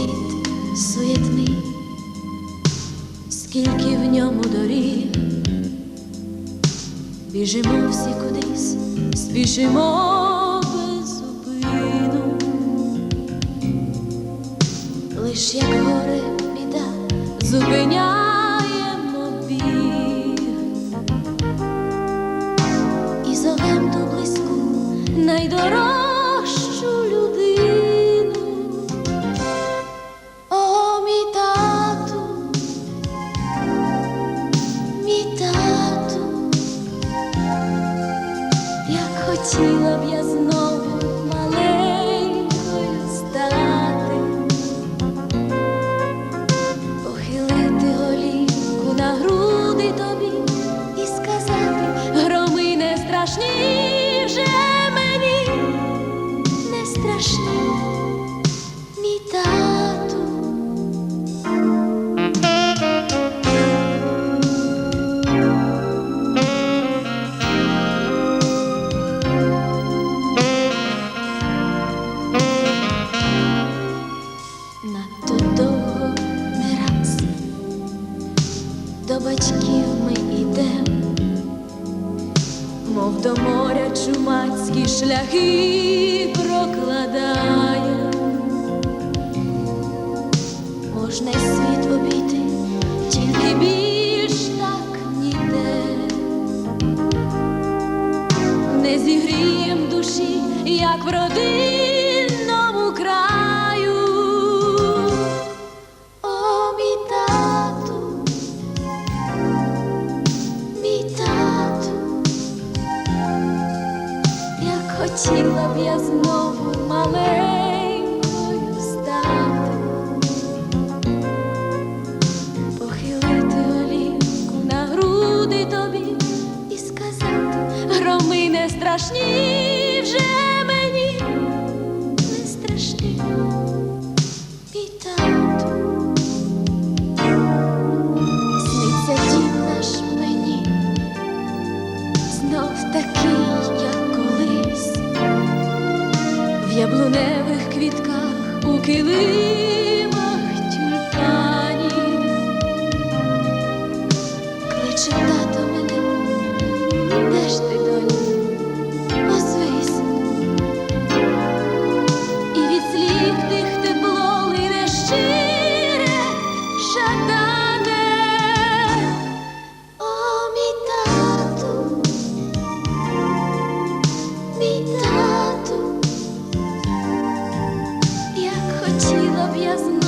Світ суєтний, скільки в ньому доріг, біжимо всі кудись, спішимо без зупину. Лиш як горе біда зупиняємо біг. І зовем ту близьку найдорожчу хотіла б я знову маленькою стати, похилити голівку на груди тобі і сказати, громи не страшні вже мені, не страшні, батьків ми йдем, мов до моря чумацькі шляхи прокладає, можна й світ обійти, тільки більш так ніде, не зігрієм душі, як в родинному хотіла б я знову маленькою стати, похилити голівку на груди тобі і сказати, громи не страшні вже мені, не страшні, яблуневих квітках у килимах тюльпанів. Кличе тато мене, де ж ти, доню, озвись. І від слів тих тепло лине щире, жадане. Я знов